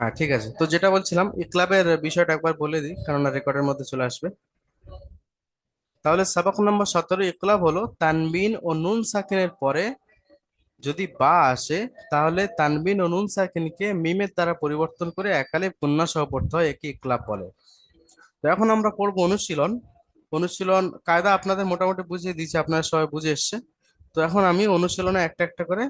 হ্যাঁ ঠিক আছে। তো যেটা বলছিলাম ইকলাবের বিষয়টা একবার বলে দিই, কেননা রেকর্ডের মধ্যে চলে আসবে। তাহলে সাবাক নম্বর সতেরো ইকলাব হলো তানবিন ও নুন সাকিনের পরে যদি বা আসে, তাহলে তানবিন ও নুন সাকিনকে মিমের দ্বারা পরিবর্তন করে একালে কন্যা সহ পড়তে হয়, একে ইকলাব বলে। তো এখন আমরা পড়ব অনুশীলন। অনুশীলন কায়দা আপনাদের মোটামুটি বুঝিয়ে দিয়েছি, আপনারা সবাই বুঝে এসছে। তো এখন আমি অনুশীলনে একটা একটা করে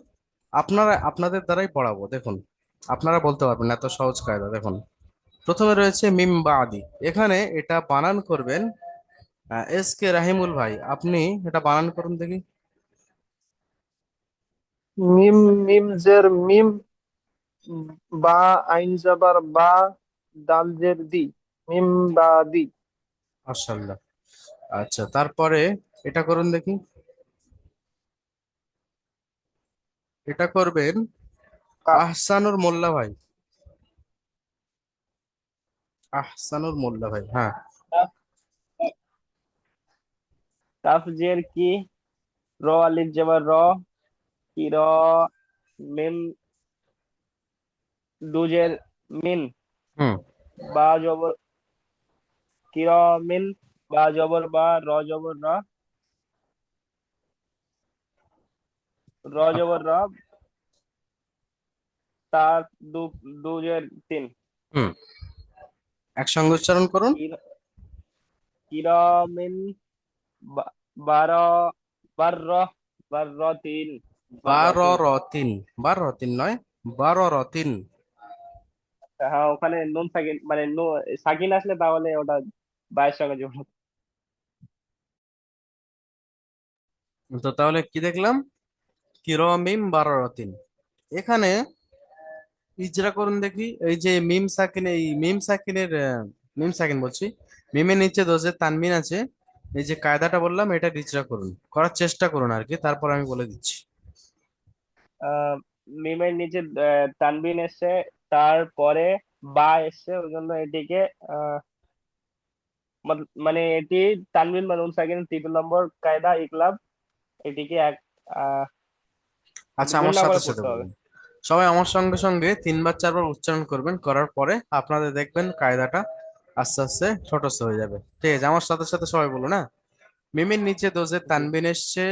আপনারা, আপনাদের দ্বারাই পড়াবো, দেখুন। আপনারা বলতে পারবেন এত সহজ কায়দা দেখুন। প্রথমে রয়েছে মিম বা আদি এখানে এটা বানান করবেন এস কে রাহিমুল ভাই আপনি এটা বানান করুন দেখি। মিম মিম জের মিম বা আইন জাবার বা দাল জের দি মিম বা দি মাশাআল্লাহ। আচ্ছা তারপরে এটা করুন দেখি। এটা করবেন আহসানুর মোল্লা ভাই। আহসানুর মোল্লা ভাই হ্যাঁ। কাফ জের কি? র আলিফ জবর র। কি র? মিম। দুজের মিন। হুম। বা জবর কি র? মিন। বা জবর বা র জবর র। র জবর র। তার দু দুজের তিন। হুম। একসঙ্গে উচ্চারণ করুন। কিরামিন বারো বারো বারো তিন। বারো রতিন বারো রতিন নয় বারো রতিন হ্যাঁ ওখানে নুন সাকিন মানে নু- সাকিন আসলে তাহলে ওটা বায়ের সঙ্গে যোগ তো তাহলে কি দেখলাম? কিরমিম বারো রতিন এখানে ইজরা করুন দেখি। এই যে মিম সাকিন এই মিম সাকিনের মিম সাকিন বলছি। মিমের নিচে দোষের তানবিন আছে এই যে কায়দাটা বললাম এটা ইজরা করুন। করার চেষ্টা করুন আর কি তারপর আমি বলে দিচ্ছি। মিমের নিচে তানবিন এসছে তারপরে বা এসছে ওই জন্য এটিকে মানে এটি তানবিন নুন সাকিন তৃতীয় নম্বর কায়দা ইকলাব এটিকে এক আহ, আচ্ছা আমার সাথে সাথে সবাই আমার সঙ্গে সঙ্গে তিনবার চারবার উচ্চারণ করবেন করার পরে আপনাদের দেখবেন কায়দাটা আস্তে আস্তে ছোটস্থ হয়ে যাবে। ঠিক আছে আমার সাথে সাথে সবাই বলুন না মিমের নিচে দোষের তানবিন এসছে।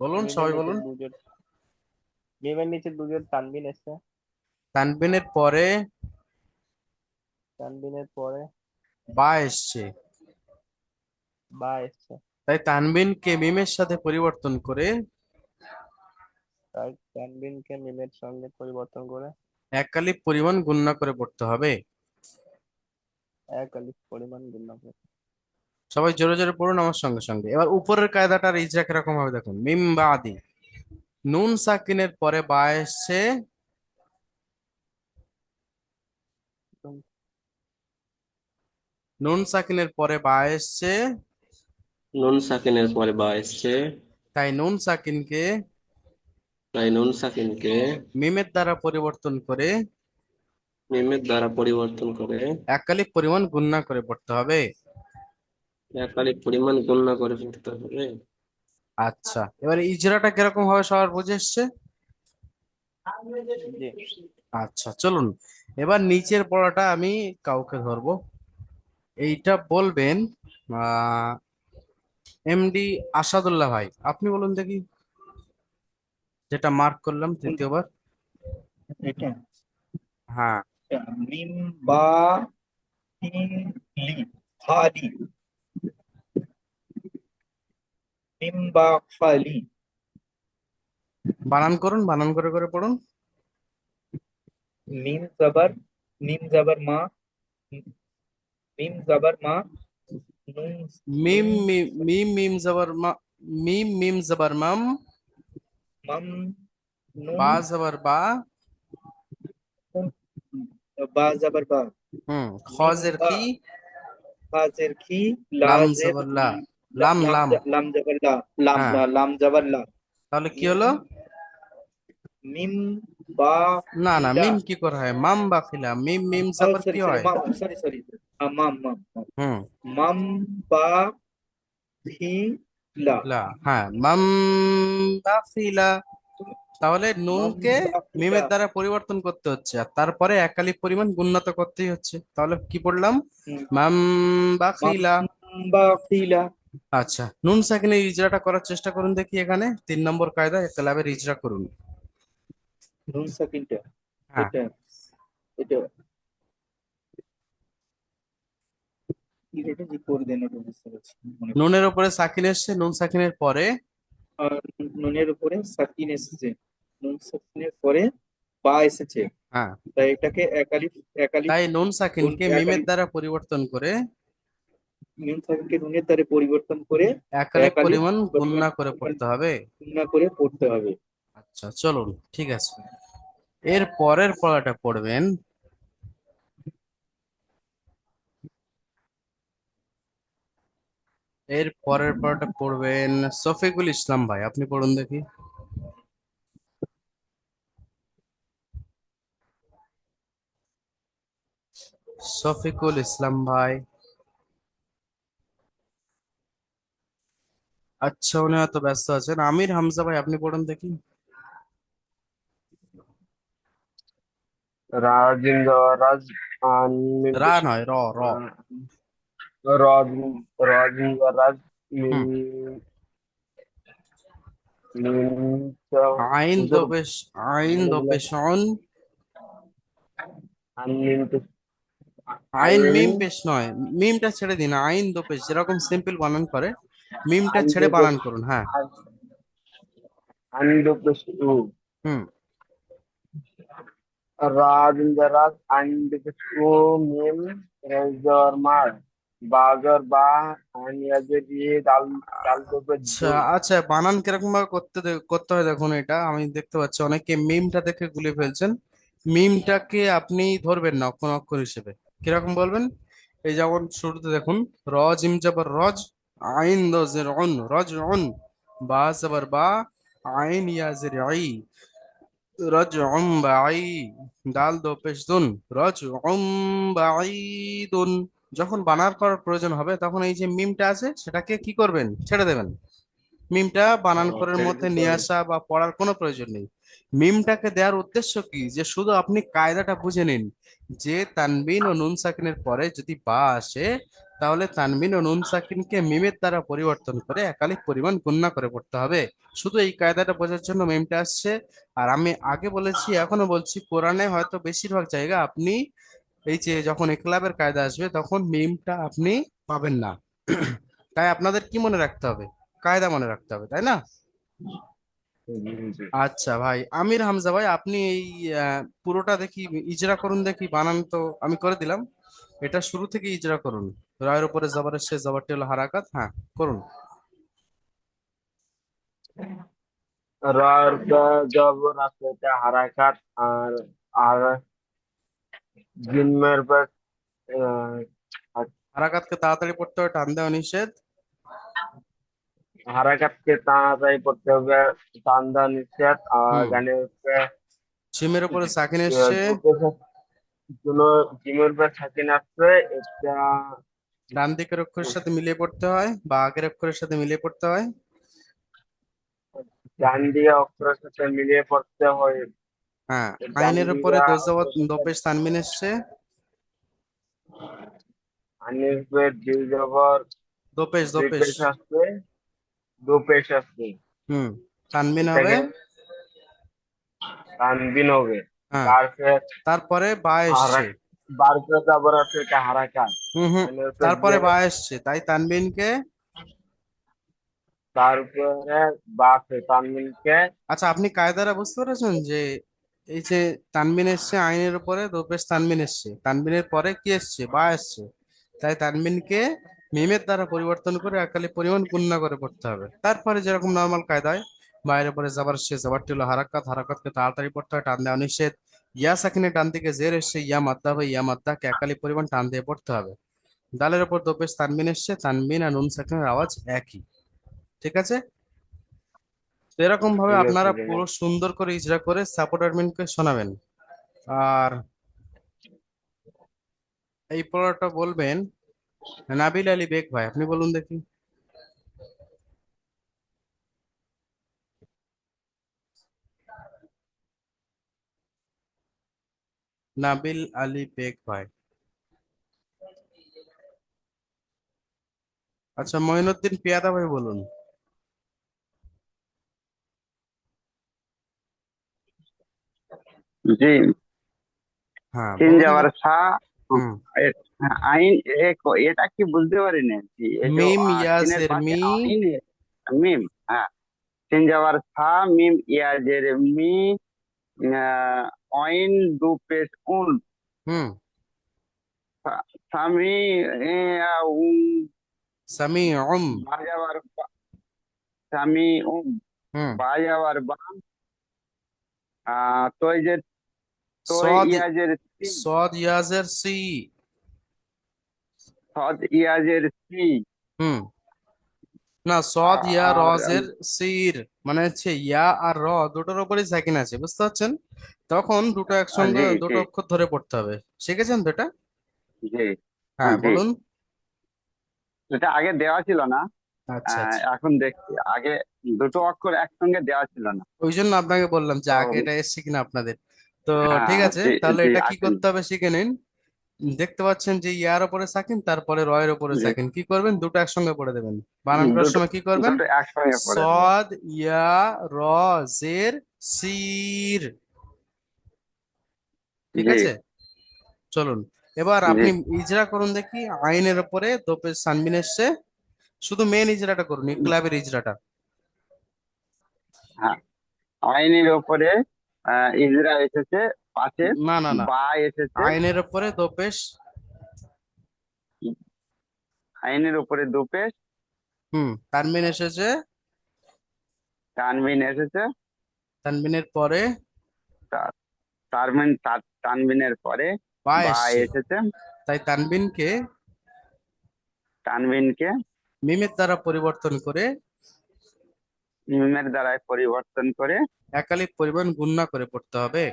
বলুন সবাই বলুন। মিমের নিচে দুজোর তানবিন এসছে। তানবিনের পরে তানবিনের পরে বা এসছে। বা এসছে। তাই তানবিনকে মিমের সাথে পরিবর্তন করে তাই তানবিনকে মিমের সঙ্গে পরিবর্তন করে এক পরিমাণ গুণনা করে পড়তে হবে। এক আলিফ পরিমাণ গুণনা করে। সবাই জোরে জোরে পড়ুন আমার সঙ্গে সঙ্গে। এবার উপরের কায়দাটার ইজরা কীরকম হবে দেখুন। মিম বা আদি। নুন সাকিনের পরে বা এসছে নুন সাকিনের পরে বা এসছে নুন সাকিনের পরে বা এসছে তাই নুন সাকিনকে তাই নুন সাকিনকে মিমের দ্বারা পরিবর্তন করে মিমের দ্বারা পরিবর্তন করে এক কালিপ পরিমাণ গুণনা করে পড়তে হবে। একালি পরিমাণ গণনা করে ফেলতে হবে। আচ্ছা এবার ইজরাটা কীরকম হবে সবার বুঝে এসছে? আচ্ছা চলুন। এবার নিচের পড়াটা আমি কাউকে ধরবো। এইটা বলবেন আহ এমডি আসাদুল্লাহ ভাই আপনি বলুন দেখি। যেটা মার্ক করলাম তৃতীয়বার। এটা? হ্যাঁ। মিম বা লি খালি মিম বা খালি বানান করুন বানান করে করে পড়ুন। মিম জবর মিম জবর মা মিম জবর মা মিম মিম মিম জবর মা মিম মিম জবর মাম। বা জবর বা বা জবর বা হুম খজের কি ফাজের কি লাম জবর লা লাম লাম লাম জবর লা লাম। লা লাম জবর লা তাহলে কি হলো মিম বা না না মিম কি করা হয় মাম বা খিলা মিম মিম জবর কি হয় সরি সরি মাম মাম মাম হুম মাম বা ফি লা। লা হ্যাঁ মাম দাখিলা তাহলে নুনকে মিমের দ্বারা পরিবর্তন করতে হচ্ছে আর তারপরে একালিপ পরিমাণ গুণনত করতেই হচ্ছে। তাহলে কি পড়লাম। মাম বাকিলা আচ্ছা নুন সাকিনে ইজরাটা করার চেষ্টা করুন দেখি এখানে। তিন নম্বর কায়দা একলাবের ইজরা করুন। নুন সাকিনটা হ্যাঁ। এটা। কি করে দেন ওটা বুঝতে পারছি নুনের উপরে সাকিন এসছে নুন সাকিনের পরে? নুনের উপরে সাকিন এসেছে নুন সাকিনের পরে বা এসেছে। হ্যাঁ। তাই এটাকে একালিফ একালিফ তাই নুন সাকিনকে মিমের দ্বারা পরিবর্তন করে নুন সাকিনকে নুনের দ্বারা পরিবর্তন করে পরিমাণ পরিমাণ গুণনা করে পড়তে হবে। গুণনা করে পড়তে হবে। আচ্ছা চলুন ঠিক আছে। এর পরের পড়াটা পড়বেন। এর পরের পড়াটা পড়বেন শফিকুল ইসলাম ভাই আপনি পড়ুন দেখি। শফিকুল ইসলাম ভাই। আচ্ছা উনি হয়তো ব্যস্ত আছেন। আমির হামজা ভাই আপনি পড়ুন দেখি। রাজেন্দ্র রাজ রা নয় র র। রাজ রাজেন্দ্র রাজ মিন মিন আইন দোপেশ আইন দোপেশ অন আনমিন আইন মিম পেশ নয় মিমটা ছেড়ে দিন আইন দোপেশ যেরকম সিম্পল বানান করে মিমটা আইন ছেড়ে দোপেশ। বানান করুন হ্যাঁ আনন্দ প্রশ্ন হুম রাজেন্দ্র রাজ আনন্দ প্রশ্ন মিম রেজর মার বাজার বা আচ্ছা আচ্ছা বানান কীরকম ভাবে করতে করতে হয় দেখুন এটা, আমি দেখতে পাচ্ছি অনেকে মিমটা দেখে গুলিয়ে ফেলছেন। মিমটাকে আপনি ধরবেন না, অক্ষর অক্ষর হিসেবে। কীরকম বলবেন? এই যেমন শুরুতে দেখুন রজ ইম জবর রজ, আইন দজের অন, রজ অন, বা জবর বা, আইন ইয়াজের আই, রজ উম বাই ডাল দো পেশ দুন, রজ উম বাই দুন। যখন বানান করার প্রয়োজন হবে তখন এই যে মিমটা আছে সেটাকে কি করবেন? ছেড়ে দেবেন। মিমটা বানান করার মধ্যে নিয়ে আসা বা পড়ার কোনো প্রয়োজন নেই। মিমটাকে দেওয়ার উদ্দেশ্য কি? যে শুধু আপনি কায়দাটা বুঝে নিন যে তানবিন ও নুন সাকিনের পরে যদি বা আসে তাহলে তানবিন ও নুন সাকিনকে মিমের দ্বারা পরিবর্তন করে একালিক পরিমাণ গুণনা করে পড়তে হবে। শুধু এই কায়দাটা বোঝার জন্য মিমটা আসছে। আর আমি আগে বলেছি এখনও বলছি কোরআনে হয়তো বেশিরভাগ জায়গা আপনি এই যে যখন একলাবের কায়দা আসবে, তখন মিমটা আপনি পাবেন না। তাই আপনাদের কি মনে রাখতে হবে? কায়দা মনে রাখতে হবে, তাই না? আচ্ছা ভাই, আমির হামজা ভাই, আপনি এই পুরোটা দেখি, ইজরা করুন দেখি, বানান তো আমি করে দিলাম। এটা শুরু থেকে ইজরা করুন। রায়ের উপরে জবরের শেষ, জবরটি হলো হারাকাত হ্যাঁ করুন। রার জবর আছে হারাকাত আর আর জিমের পর হারাকাতকে তাড়াতাড়ি পড়তে হবে টান দেওয়া নিষেধ। হারাকাতকে তাড়াতাড়ি পড়তে হবে টান্দা নিষেধ। আর। গানের উপরে সিমের উপরে সাকিন এসছে। কোনো জিমের পর সাকিন আসছে এটা ডান দিকের অক্ষরের সাথে মিলিয়ে পড়তে হয় বা আগের অক্ষরের সাথে মিলিয়ে পড়তে হয়। ডান দিয়ে অক্ষরের সাথে মিলিয়ে পড়তে হয় হ্যাঁ আইনের উপরে দোজাওয়াত দোপেশ তানবিন এসছে। আনিস বে দুই জবর দোপেশ দোপেশ। পেশ আসছে দু পেশ আসছে। হুম তানবিন হবে। তানবিন হবে। তারপরে তারপরে বা এসছে। বারপে জবর আছে এটা হারাকাত হুম হুম। তারপরে বা এসছে তাই তানবিনকে তারপরে বাসে তানবিনকে আচ্ছা আপনি কায়দারা বুঝতে পেরেছেন যে এই যে তানবিন এসছে আইনের উপরে দোপেশ তানবিন এসছে। তানবিনের পরে কি এসছে? বা এসছে। তাই তানবিনকে মিমের দ্বারা পরিবর্তন করে একালি পরিমাণ গুণনা করে পড়তে হবে। তারপরে যেরকম নর্মাল কায়দায় বাইরের পরে যাবার সে যাবারটি হলো হারাকাত হারাকাতকে তাড়াতাড়ি পড়তে হয়, টান দেওয়া নিষেধ। ইয়া সাকিনে ডান দিকে জের এসছে, ইয়া মাদ্দা হবে, ইয়া মাদ্দাকে একালি পরিমাণ টান দিয়ে পড়তে হবে। দালের উপর দোপেশ তানবিন এসছে, তানবিন আর নুন সাকিনের আওয়াজ একই। ঠিক আছে? এরকম ভাবে আপনারা পুরো সুন্দর করে ইজরা করে সাপোর্ট অ্যাডমিনকে শোনাবেন। আর এই পড়াটা বলবেন নাবিল আলী বেগ ভাই আপনি বলুন দেখি। নাবিল আলী বেগ ভাই। আচ্ছা মঈনুদ্দিন পিয়াদা ভাই বলুন। জি। হ্যাঁ তিন বলুন। যাওয়ার সা হুম। এ- আইন এ- এটা কি বুঝতে পারিনি কি? এই যে, মিম আহ, ইয়াজের পাশে মি। আইন, মিম হ্যাঁ। তিন যাওয়ার সা মিম ইয়াজের মি আহ, অইন দু পেশ উন। হুম। স্বামী এ, আহ, উম, সামি উম। বা যাওয়ার বা- স্বামী উম। হুম। বা যাওয়ার বা আহ, তৈ যে সদ ইয়াজের সি সদ ইয়াজের সি সদ ইয়াজের সি হুম না সদ ইয়া রজের সির মানে হচ্ছে ইয়া আর র দুটোর উপরই সাকিন আছে বুঝতে পারছেন? তখন দুটো একসঙ্গে দুটো অক্ষর ধরে পড়তে হবে। শিখেছেন তো এটা হ্যাঁ। বলুন। এটা আগে দেওয়া ছিল না। আচ্ছা আচ্ছা। এখন দেখছি আগে দুটো অক্ষর একসঙ্গে দেওয়া ছিল না। ওই জন্য আপনাকে বললাম যে আগে এটা এসছে কিনা আপনাদের। তো হ্যাঁ, ঠিক আছে তাহলে এটা কি। করতে হবে শিখে নিন। দেখতে পাচ্ছেন যে ইয়ার উপরে সাকিন তারপরে রয়ের উপরে। সাকিন। কি করবেন? দুটো একসঙ্গে পড়ে দেবেন। বানান করার সময় কি করবেন? সদ ইয়া র জের সির। ঠিক। আছে? চলুন। এবার। আপনি ইজরা করুন দেখি আইনের উপরে দোপে সানবিন এসছে। শুধু মেন ইজরাটা করুন ইকলাবের ইজরাটা। আইনের উপরে ইজরা এসেছে পাশে না না না। বা এসেছে। আইনের উপরে দোপেশ। আইনের উপরে দুপেশ। হুম তানবিন এসেছে। তানবিন এসেছে। তানবিনের পরে। তার- তানবিনের পরে বা এসেছে। তাই তানবিনকে তানবিনকে মিমের দ্বারা পরিবর্তন করে মিমের দ্বারাই পরিবর্তন করে একালিপ পরিমাণ গুণনা করে পড়তে হবে।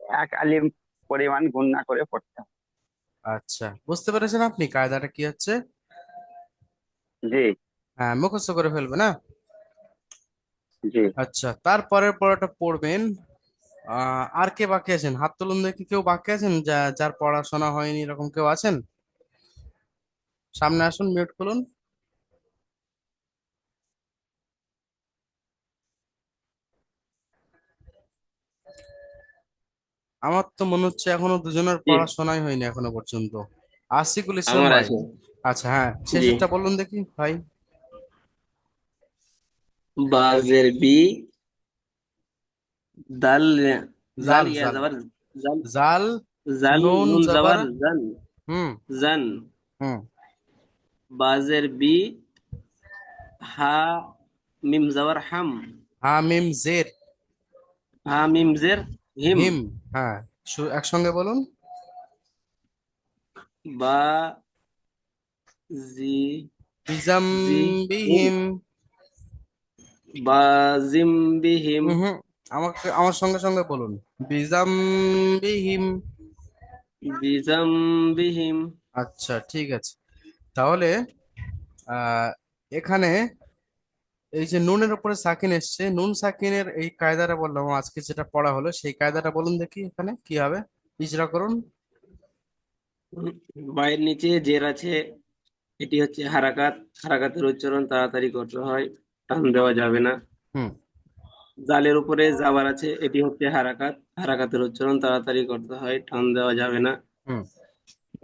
এক আলিম পরিমাণ গুণনা করে পড়তে হবে। আচ্ছা বুঝতে পেরেছেন আপনি কায়দাটা কি হচ্ছে? জি। হ্যাঁ মুখস্থ করে ফেলবে না? জি। আচ্ছা তারপরের পড়াটা পড়বেন। আহ আর কে বাকি আছেন? হাত তুলুন দেখি কেউ বাকি আছেন? যা যার পড়াশোনা হয়নি এরকম কেউ আছেন? সামনে আসুন মিউট খুলুন। আমার তো মনে হচ্ছে এখনও দুজনের পড়াশোনাই হয়নি এখনও পর্যন্ত। আশিকুল ইসলাম ভাই। আচ্ছা হ্যাঁ জি। শেষেরটা বলুন দেখি ভাই। বাজের বি দাল জাল জাল। জাল জাল নুন জাবার। জান হুম। জান হুম। বাজের বি হা মিম জাবার হাম। হামিম জের। হা মিম জের। হিম। হিম হ্যাঁ। একসঙ্গে বলুন। বা জি বিজাম জি, বিহিম বা জিম বিহিম হুম আমাকে আমার সঙ্গে সঙ্গে বলুন। বিজাম বিহিম বিজাম বিহিম আচ্ছা ঠিক আছে। তাহলে এখানে এই যে নুনের উপরে সাকিন এসছে নুন সাকিনের এই কায়দাটা বললাম আজকে যেটা পড়া হলো সেই কায়দাটা বলুন দেখি এখানে কি হবে? ইজরা করুন। বায়ের নিচে জের আছে এটি হচ্ছে হারাকাত হারাকাতের উচ্চারণ তাড়াতাড়ি করতে হয় টান দেওয়া যাবে না। হুম। জালের উপরে জাবার আছে এটি হচ্ছে হারাকাত হারাকাতের উচ্চারণ তাড়াতাড়ি করতে হয় টান দেওয়া যাবে না। হুম।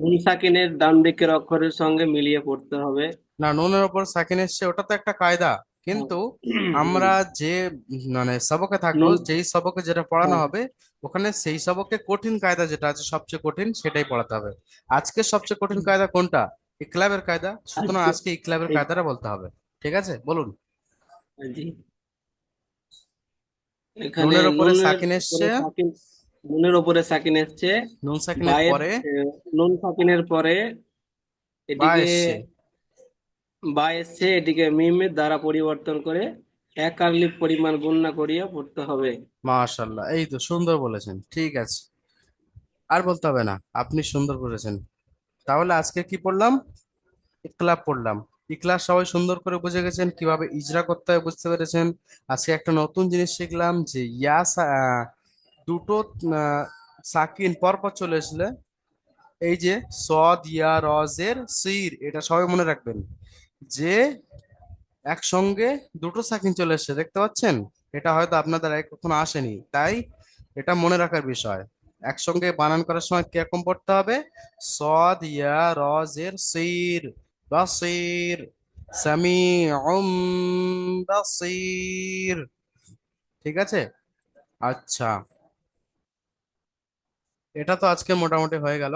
নুন সাকিনের ডান দিকের অক্ষরের সঙ্গে মিলিয়ে পড়তে হবে। না নুনের উপর সাকিন এসছে ওটা তো একটা কায়দা। কিন্তু আমরা যে মানে সবকে নুন- যেই সবকে যেটা পড়ানো। হবে ওখানে সেই সবকে কঠিন কায়দা যেটা আছে সবচেয়ে কঠিন সেটাই পড়াতে হবে। আজকে সবচেয়ে কঠিন কায়দা কোনটা? ইকলাবের কায়দা। সুতরাং আজকে- আজকে ইকলাবের কায়দাটা বলতে হবে। ঠিক আছে? বলুন। নুনের উপরে সাকিন এসছে। নুনের উপরে সাকিন এসছে। নুন সাকিনের পরে। নুন সাকিনের পরে এসছে। বা এসছে এটিকে মিমের দ্বারা পরিবর্তন করে এক পরিমাণ গণনা করিয়া পড়তে হবে। মাশাল্লাহ এই তো সুন্দর বলেছেন, ঠিক আছে। আর বলতে হবে না, আপনি সুন্দর করেছেন। তাহলে আজকে কি পড়লাম? ইকলাব পড়লাম। ইকলাব সবাই সুন্দর করে বুঝে গেছেন, কীভাবে ইজরা করতে হয় বুঝতে পেরেছেন। আজকে একটা নতুন জিনিস শিখলাম যে ইয়া দুটো সাকিন পরপর চলে আসলে এই যে সদ ইয়া রজের সির, এটা সবাই মনে রাখবেন। যে একসঙ্গে দুটো সাকিন চলে এসেছে, দেখতে পাচ্ছেন? এটা হয়তো আপনাদের কখনো আসেনি। তাই এটা মনে রাখার বিষয়। একসঙ্গে বানান করার সময় কীরকম পড়তে হবে? সদ, ইয়া রজের সির বাসির সামিউম বাসির ঠিক আছে? আচ্ছা। এটা তো আজকে মোটামুটি হয়ে গেল।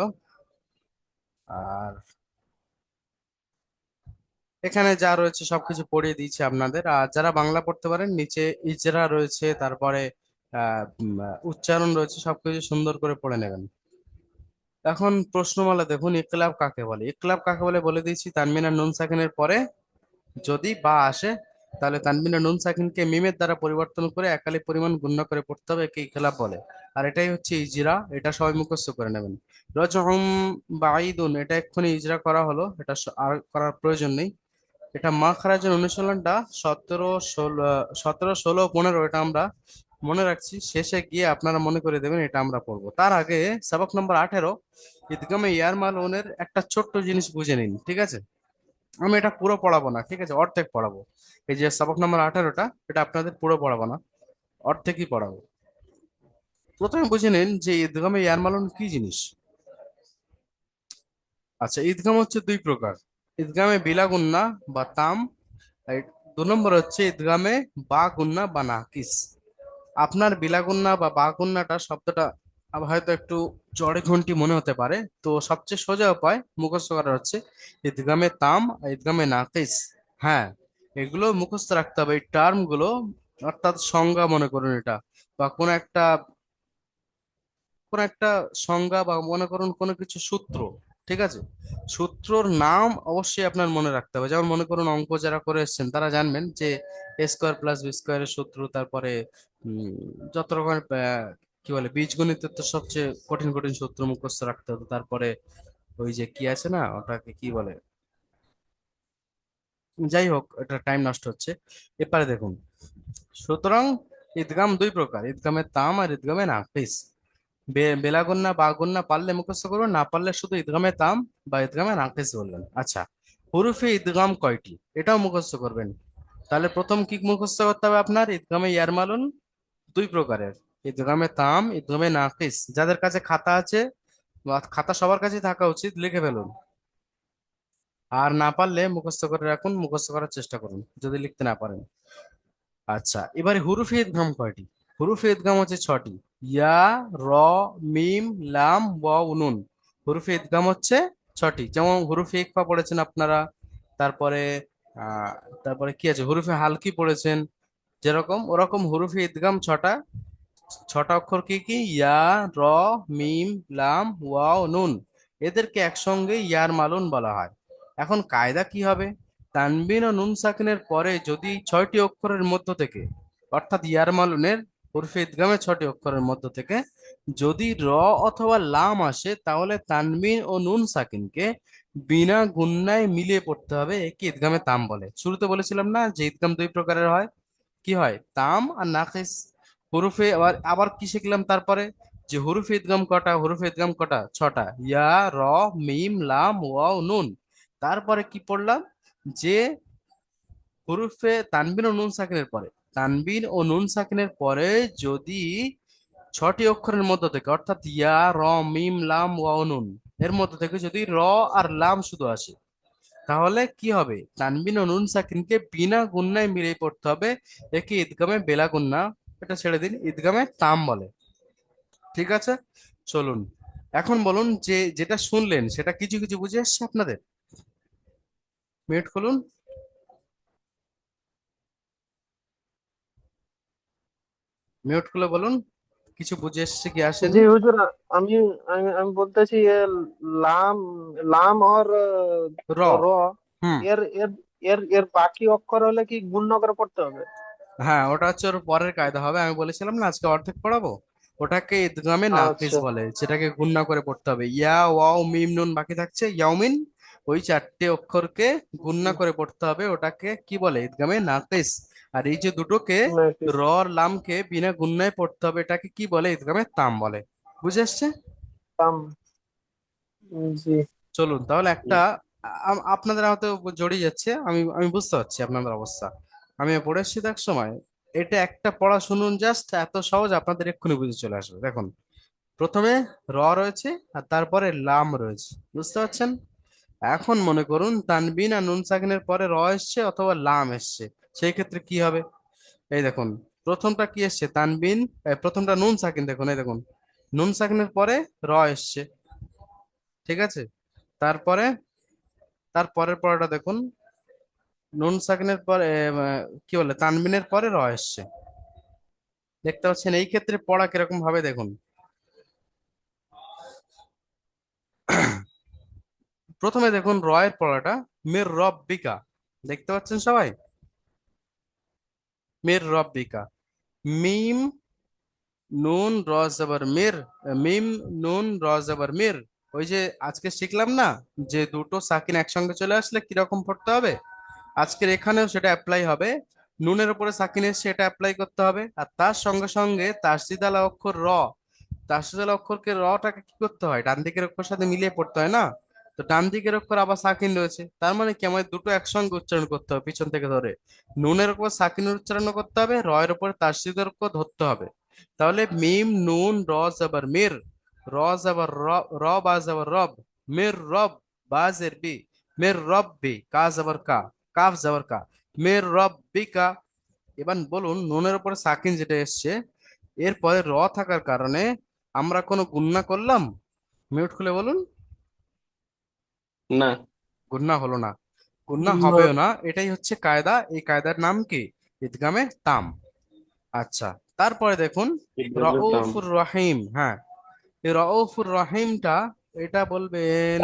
আর এখানে যা রয়েছে সবকিছু পড়িয়ে দিয়েছি আপনাদের। আর যারা বাংলা পড়তে পারেন, নিচে ইজরা রয়েছে, তারপরে উচ্চারণ রয়েছে, সবকিছু সুন্দর করে পড়ে নেবেন। এখন প্রশ্নমালা দেখুন, ইকলাব কাকে বলে? ইকলাব কাকে বলে বলে দিয়েছি, তানমিনা নুন সাকিনের পরে। যদি বা আসে, তাহলে তানমিনা নুন সাকিনকে মিমের দ্বারা পরিবর্তন করে একালি পরিমাণ গুণ্য করে পড়তে হবে, একে ইকলাব বলে। আর এটাই হচ্ছে ইজরা, এটা সবাই মুখস্থ করে নেবেন। রজহুম বাঈদুন, এটা এক্ষুনি ইজরা করা হলো, এটা আর করার প্রয়োজন নেই। এটা মা মাখরাজের অনুশীলনটা সতেরো ষোলো সতেরো, ষোলো পনেরো, এটা আমরা মনে রাখছি। শেষে গিয়ে আপনারা মনে করে দেবেন এটা আমরা পড়ব। তার আগে সাবক নম্বর আঠেরো ঈদগামে ইয়ার মালুনের একটা ছোট্ট জিনিস বুঝে নিন, ঠিক আছে? আমি এটা পুরো পড়াবো না, ঠিক আছে? অর্ধেক পড়াবো। এই যে সাবক নম্বর আঠেরোটা, এটা আপনাদের পুরো পড়াবো না, অর্ধেকই পড়াবো। প্রথমে বুঝে নিন যে ঈদগামে ইয়ার মালুন কি জিনিস? আচ্ছা ঈদগাম হচ্ছে দুই প্রকার। ঈদগামে বিলা গুন্না বা তাম দু নম্বর হচ্ছে ঈদগামে বা গুন্না বা নাকিস। আপনার বিলা গুন্না বা বা গুন্নাটা শব্দটা হয়তো একটু চড়ে ঘন্টি মনে হতে পারে। তো সবচেয়ে সোজা উপায় মুখস্থ করা হচ্ছে ঈদগামে তাম ঈদগামে নাকিস। হ্যাঁ এগুলো মুখস্থ রাখতে হবে। এই টার্মগুলো অর্থাৎ সংজ্ঞা মনে করুন এটা, বা কোন একটা কোন একটা সংজ্ঞা বা মনে করুন কোনো কিছু সূত্র। ঠিক আছে? সূত্রর নাম অবশ্যই আপনার মনে রাখতে হবে। যেমন মনে করুন অঙ্ক যারা করে এসেছেন, তারা জানবেন যে এ স্কোয়ার প্লাস বি স্কোয়ারের সূত্র, তারপরে যত রকমের কি বলে, বীজগণিতের তো সবচেয়ে কঠিন কঠিন সূত্র মুখস্থ রাখতে হতো তারপরে ওই যে কি আছে না, ওটাকে কি বলে? যাই হোক, এটা টাইম নষ্ট হচ্ছে। এবারে দেখুন। সুতরাং ঈদগাম দুই প্রকার ঈদগামে তাম আর ঈদগামে নাকিস বে- বেলাগুন্না, বাগুন্না পারলে মুখস্থ করুন, না পারলে শুধু ঈদগামে তাম বা ঈদগামে নাকিস বলবেন। আচ্ছা হুরুফে ঈদগাম কয়টি? এটাও মুখস্থ করবেন। তাহলে প্রথম কি মুখস্থ করতে হবে আপনার? ঈদগামে ইয়ারমালুন দুই প্রকারের। ঈদগামে তাম, ঈদগামে নাকিস যাদের কাছে খাতা আছে খাতা সবার কাছে থাকা উচিত, লিখে ফেলুন। আর না পারলে মুখস্থ করে রাখুন, মুখস্থ করার চেষ্টা করুন, যদি লিখতে না পারেন। আচ্ছা এবারে হুরুফে ঈদগাম কয়টি? হুরুফে ঈদগাম হচ্ছে ছটি। ইয়া, র, মিম, লাম, ওয়াও, নুন। হুরুফে ইদগাম হচ্ছে ছটি। যেমন হুরুফে ইকফা পড়েছেন আপনারা, তারপরে তারপরে কি আছে? হুরুফে হালকি পড়েছেন? যেরকম, ওরকম হুরুফে ইদগাম ছটা। ছটা অক্ষর কি কি? ইয়া, র, মিম, লাম, ওয়াও, নুন। এদেরকে একসঙ্গে ইয়ার মালুন বলা হয়। এখন কায়দা কি হবে? তানবিন ও নুন সাকিনের পরে যদি ছয়টি অক্ষরের মধ্য থেকে, অর্থাৎ ইয়ার মালুনের উর্ফে ইদগামের ছটি অক্ষরের মধ্য থেকে যদি র অথবা লাম আসে, তাহলে তানমিন ও নুন সাকিনকে বিনা গুন্নায় মিলিয়ে পড়তে হবে, একে ইদগামে তাম বলে। শুরুতে বলেছিলাম না যে ইদগাম দুই প্রকারের হয়? কি হয়? তাম আর নাকিস হুরুফে আবার আবার কি শিখলাম তারপরে? যে হুরুফে ইদগাম কটা, হুরুফে ইদগাম কটা? ছটা। ইয়া, র, মিম, লাম, ওয়াও, নুন। তারপরে কি পড়লাম? যে হুরুফে তানবিন ও নুন সাকিনের পরে। তানবিন ও নুন সাকিনের পরে যদি ছটি অক্ষরের মধ্য থেকে, অর্থাৎ ইয়া, র, মিম, লাম, ওয়াও, নুন, এর মধ্য থেকে যদি র আর লাম শুধু আসে, তাহলে কি হবে? তানবিন ও নুন সাকিনকে বিনা গুন্নায় মিলিয়ে পড়তে হবে, একে ঈদগামে বেলা গুন্না, এটা ছেড়ে দিন, ঈদগামে তাম বলে। ঠিক আছে? চলুন। এখন বলুন যে, যেটা শুনলেন, সেটা কিছু কিছু বুঝে আসছে আপনাদের? মিউট খুলুন। মিউট খুলে বলুন কিছু বুঝে এসছে কি আসেনি? জি হুজুর আমি আমি বলতেছি লাম লাম আর র। র। এর এর এর এর বাকি অক্ষর হলে কি গুণ করে পড়তে হবে? হ্যাঁ ওটা হচ্ছে ওর পরের কায়দা হবে। আমি বলেছিলাম না আজকে অর্ধেক পড়াবো? ওটাকে ইদগামে নাকিস আচ্ছা। বলে। যেটাকে গুণনা করে পড়তে হবে। ইয়া ওয়াও মিম নুন বাকি থাকছে। ইয়াউমিন ওই চারটে অক্ষরকে গুণনা করে পড়তে হবে। ওটাকে কি বলে? ইদগামে নাকিস আর এই যে দুটোকে র আর লামকে বিনা গুণনায় পড়তে হবে এটাকে কি বলে? ইদগামে তাম বলে। বুঝে আসছে? তাম। জি। চলুন তাহলে একটা আপনাদের হয়তো জড়িয়ে যাচ্ছে আমি আমি বুঝতে পারছি আপনাদের অবস্থা। আমি পড়ে এসেছি এক সময়। এটা একটা পড়া শুনুন জাস্ট এত সহজ আপনাদের এক্ষুনি বুঝে চলে আসবে। দেখুন প্রথমে র রয়েছে আর তারপরে লাম রয়েছে। বুঝতে পারছেন? এখন মনে করুন তানবিন আর নুন সাকিনের পরে র এসছে অথবা লাম এসছে। সেই ক্ষেত্রে কি হবে? এই দেখুন, প্রথমটা কি এসছে? তানবিন প্রথমটা নুন সাকিন দেখুন, এই দেখুন। নুন সাকিনের পরে র এসছে। ঠিক আছে? তারপরে তার পরের পরেটা দেখুন। নুন সাকিনের পরে কি বলে, তানবিনের পরে র এসছে। দেখতে পাচ্ছেন, এই ক্ষেত্রে পড়া কীরকম ভাবে দেখুন। প্রথমে দেখুন রয়ের পড়াটা, মির রব বিকা দেখতে পাচ্ছেন সবাই? মির রব্বিকা মিম নুন র জবর মির মিম নুন র জবর মির ওই যে আজকে শিখলাম না, যে দুটো সাকিন একসঙ্গে চলে আসলে কীরকম পড়তে হবে? আজকের এখানেও সেটা অ্যাপ্লাই হবে। নুনের উপরে সাকিন এসে সেটা অ্যাপ্লাই করতে হবে। আর তার সঙ্গে সঙ্গে তাসদিদ আলা অক্ষর র। তাসদিদ আলা অক্ষরকে রটাকে কি করতে হয়? ডান দিকের অক্ষর সাথে মিলিয়ে পড়তে হয় না? তো ডান দিকের অক্ষর আবার সাকিন রয়েছে। তার মানে কি? আমাদের দুটো একসঙ্গে উচ্চারণ করতে হবে পিছন থেকে ধরে। নুনের উপর সাকিনের উচ্চারণ করতে হবে র এর উপরে তাসদিদের উপর ধরতে হবে। তাহলে মিম, নুন, র, জবর, মির। র, জবর, র র, বা, জবর, রব। মির, রব, বা, জের, বি। মির রব্বি কা, জবর, কা। কাফ, জবর, কা। মির কা। এবার বলুন, নুনের উপরে সাকিন যেটা এসছে, এরপরে র থাকার কারণে আমরা কোনো গুণনা করলাম? মিউট খুলে বলুন। না। গুণনা হলো না। গুণনা না। হবেও না। এটাই হচ্ছে কায়দা। এই কায়দার নাম কি? ঈদগামে তাম। আচ্ছা তারপরে দেখুন রউফুর রহিম হ্যাঁ। এই রউফুর রহিমটা এটা বলবেন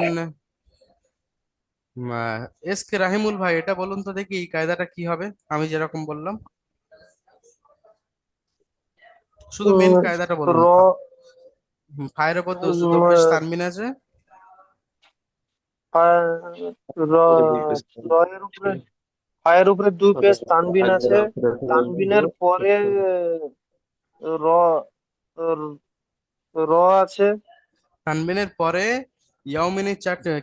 এস কে রাহিমুল ভাই এটা বলুন তো দেখি এই কায়দাটা কি হবে? আমি যেরকম বললাম। শুধু মেন কায়দাটা বলুন। র ফায়ের উপর উম, দোষ তানবিন আছে। রয়ের উপরে ফায়ের উপরে দুই পেজ তানবিন আছে। তানবিনের পরে র র- আছে। তানবিনের পরে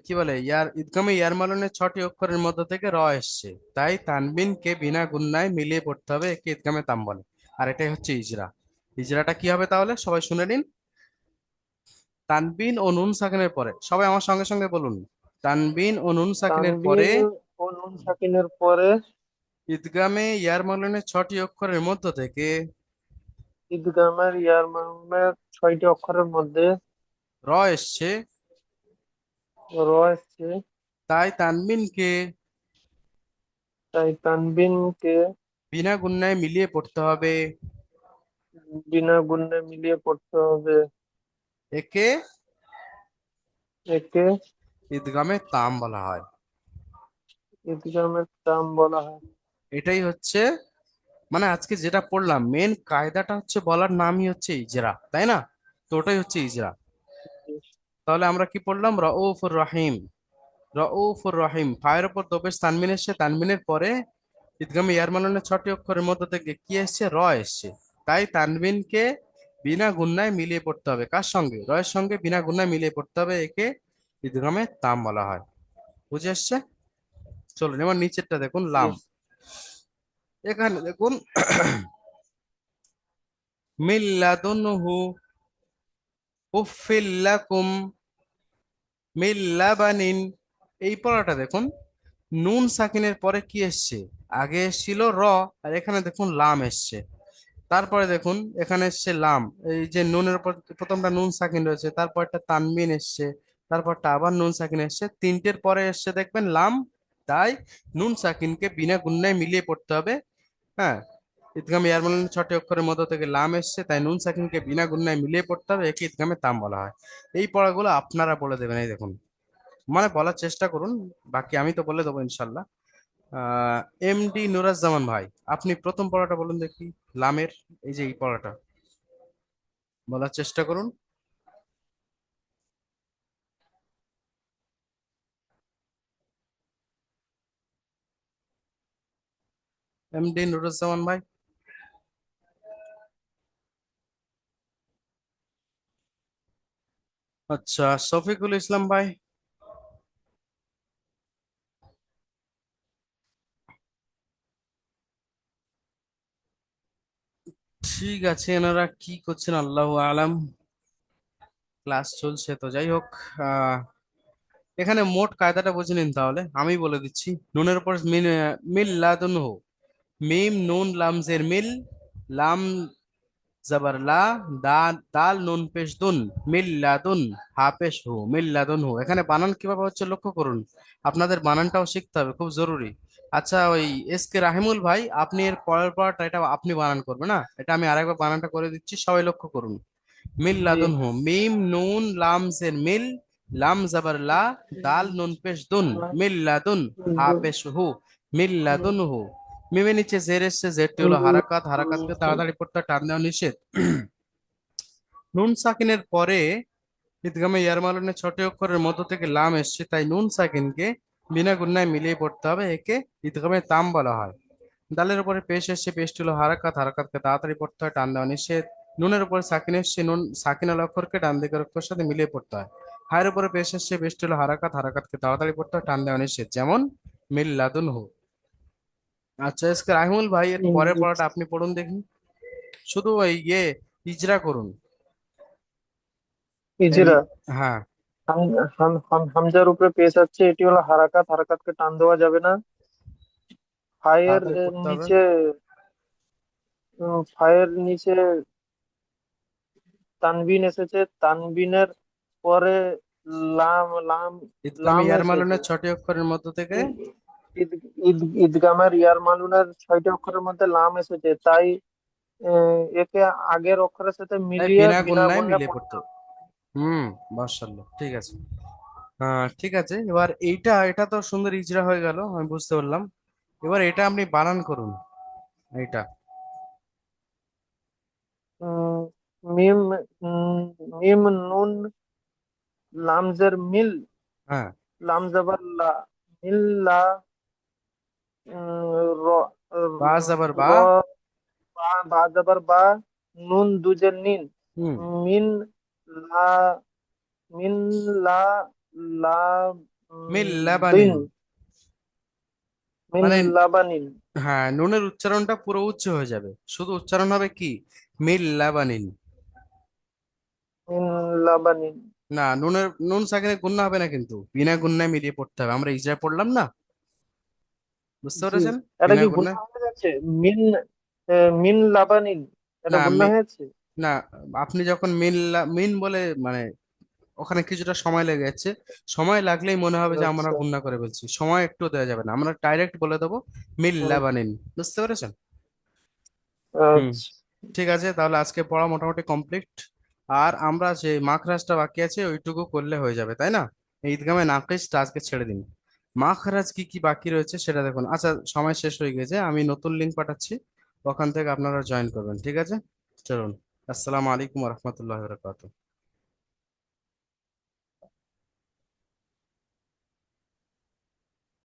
কি বলে ইয়ার ঈদগামে ইয়ারমালনের ছটি অক্ষরের মধ্য থেকে র এসছে। তাই তানবিনকে বিনা গুণনায় মিলিয়ে পড়তে হবে একে ঈদগামে তাম বলে আর এটাই হচ্ছে ইজরা। ইজরাটা কি হবে তাহলে? সবাই শুনে নিন। তানবিন ও নুন সাকিনের পরে। সবাই আমার সঙ্গে সঙ্গে বলুন। তানবিন ও নুন সাকিনের পরে ও নুন সাকিনের পরে ইদগামে ইয়ার ইয়ারমালনের ছটি অক্ষরের মধ্য থেকে ঈদগামের ইয়ার মাহমের ছয়টি অক্ষরের মধ্যে র এসছে। র এসছে। তাই তানবিনকে তাই তানবিনকে বিনা গুণনায় মিলিয়ে পড়তে হবে। বিনা গুণে মিলিয়ে পড়তে হবে। একে একে ঈদগামে তাম বলা হয়। ঈদগামের তাম বলা হয়। এটাই হচ্ছে মানে আজকে যেটা পড়লাম মেন কায়দাটা হচ্ছে বলার নামই হচ্ছে ইজরা তাই না? তো ওটাই হচ্ছে ইজরা। তাহলে আমরা কি পড়লাম? রউফুর রহিম। রউফুর রহিম ফায়ের উপর দোপেশ তানমিন এসছে তানমিনের পরে ঈদগামে ইয়ারমালনের ছটি অক্ষরের মধ্যে থেকে কি এসছে? র এসছে। তাই তানবিনকে বিনা গুণনায় মিলিয়ে পড়তে হবে। কার সঙ্গে? রয়ের সঙ্গে বিনা গুণনায় মিলিয়ে পড়তে হবে একে ঈদগামে তাম বলা হয়। বুঝে এসছে চলুন, এবার নিচেরটা দেখুন, লাম। এখানে দেখুন এই পড়াটা দেখুন, নুন সাকিনের পরে কি এসছে? আগে এসেছিল র, আর এখানে দেখুন, লাম এসছে। তারপরে দেখুন, এখানে এসছে লাম। এই যে নুনের উপর, প্রথমটা নুন সাকিন রয়েছে, তারপরটা তানবিন এসছে। তারপরটা আবার নুন সাকিন এসছে। তিনটের পরে এসছে দেখবেন লাম তাই নুন সাকিনকে বিনা গুণনায় মিলিয়ে পড়তে হবে। হ্যাঁ ঈদগামে ইয়ারমানের ছটি অক্ষরের মধ্য থেকে লাম এসছে, তাই নুন সাকিনকে বিনা গুণনায় মিলিয়ে পড়তে হবে, একে ঈদগামে তাম বলা হয়। এই পড়াগুলো আপনারা বলে দেবেন, এই দেখুন। মানে বলার চেষ্টা করুন, বাকি আমি তো বলে দেবো ইনশাল্লাহ। আহ এমডি নুরাজ্জামান ভাই, আপনি প্রথম পড়াটা বলুন দেখি, লামের, এই যে এই পড়াটা। বলার চেষ্টা করুন। এমডি নুরুজ্জামান ভাই আচ্ছা শফিকুল ইসলাম ভাই ঠিক আছে, এনারা কি করছেন? আল্লাহ আলাম। ক্লাস চলছে তো, যাই হোক এখানে মোট কায়দাটা বুঝে নিন তাহলে। আমি বলে দিচ্ছি, নুনের উপর মিন মিল লাদুনহু মিম নুন লাম জের মিল লাম জবর দাল নুন পেশ দুন মিল লাদুন হা পেশ হু মিল লাদুন হু এখানে বানান কীভাবে হচ্ছে লক্ষ্য করুন। আপনাদের বানানটাও শিখতে হবে, খুব জরুরি। আচ্ছা ওই এস কে রাহিমুল ভাই, আপনি এর পরের পরটা এটা আপনি বানান করবেন, না? এটা আমি আরেকবার বানানটা করে দিচ্ছি, সবাই লক্ষ্য করুন। মিল লাদুন হু মিম নুন লাম জের মিল লাম জবর লা দাল নুন পেশ দুন মিল লাদুন হা পেশ হু মিল লাদুন হু মিমের নিচে জের এসছে জেরটি হলো হারাকাত হারাকাতকে তাড়াতাড়ি পড়তে টান দেওয়া নিষেধ। নুন সাকিনের পরে ঈদগামে ইয়ারমালুনের ছোট অক্ষরের মধ্য থেকে লাম এসছে তাই নুন সাকিনকে বিনা গুণায় মিলিয়ে পড়তে হবে একে ঈদগামে তাম বলা হয়। দালের উপরে পেশ এসছে পেশটি হলো হারাকাত হারাকাতকে তাড়াতাড়ি পড়তে হয় টান দেওয়া নিষেধ। নুনের উপরে সাকিন এসছে নুন সাকিন আল অক্ষরকে ডান দিকের অক্ষরের সাথে মিলিয়ে পড়তে হয়। হায়ের উপরে পেশ এসছে পেশটি হলো হারাকাত হারাকাতকে তাড়াতাড়ি পড়তে হয় টান দেওয়া নিষেধ যেমন মিল লাদুন হু আচ্ছা এসকে রাহিমুল ভাই এর পরের পড়াটা আপনি পড়ুন দেখি। শুধু ওই ইয়ে ইজরা করুন। ইজরা হ্যাঁ। হাম- হাম- হাম- হামজার উপরে পেশ আছে এটি হলো হারাকাত হারাকাতকে টান দেওয়া যাবে না। ফায়ের। নিচে ফায়ের নিচে তানবিন এসেছে। তানবিনের পরে লাম লাম লাম এসেছে। ছটি অক্ষরের মধ্য থেকে। ঈদগামের ইয়ার মালুনের ছয়টি অক্ষরের মধ্যে লাম এসেছে। তাই একে আগের অক্ষরের সাথে মিলিয়ে পড়তে। হুম মাশাআল্লাহ ঠিক আছে। হ্যাঁ ঠিক আছে এবার এইটা এটা তো সুন্দর ইজরা হয়ে গেল আমি বুঝতে পারলাম। এবার এটা আপনি বানান করুন এইটা। মিম মিম নুন লামজের মিল হ্যাঁ। লাম জবর লা মিল লা উম, র বা জবর বা বা বা জবর বা নুন দুজের নিন মিন লা মিন লা লা মিল লাবানিন মিন লাবানিন হ্যাঁ নুনের উচ্চারণটা পুরো উচ্চ হয়ে যাবে শুধু উচ্চারণ হবে কি মিল লাবানিন মিন লাবানিন না নুনের নুন সাকিনে গুণনা হবে না কিন্তু বিনা গুণনায় মিলিয়ে পড়তে হবে আমরা ইজরা পড়লাম না বুঝতে পেরেছেন? এটা কি গুণা হয়ে যাচ্ছে? মিন মিন লাবানিন এটা না গুণা মি- হয়েছে? না আপনি যখন মিন লা- মিন বলে মানে ওখানে কিছুটা সময় লেগে যাচ্ছে সময় লাগলেই মনে হবে যে আমরা আচ্ছা। গুণনা করে বলছি সময় একটু দেওয়া যাবে না। আমরা ডাইরেক্ট বলে দেবো মিল হুম, লাবানিন। বুঝতে পেরেছেন? হুম। আচ্ছা। ঠিক আছে তাহলে আজকে পড়া মোটামুটি কমপ্লিট আর আমরা যে মাখরাজটা বাকি আছে ওইটুকু করলে হয়ে যাবে তাই না? ঈদগামে নাকিসটা আজকে ছেড়ে দিন। মাখরাজ কি কি বাকি রয়েছে সেটা দেখুন। আচ্ছা সময় শেষ হয়ে গেছে, আমি নতুন লিঙ্ক পাঠাচ্ছি, ওখান থেকে আপনারা জয়েন করবেন, ঠিক আছে? চলুন, আসসালামু আলাইকুম রহমতুল্লাহ বরকাতুহ।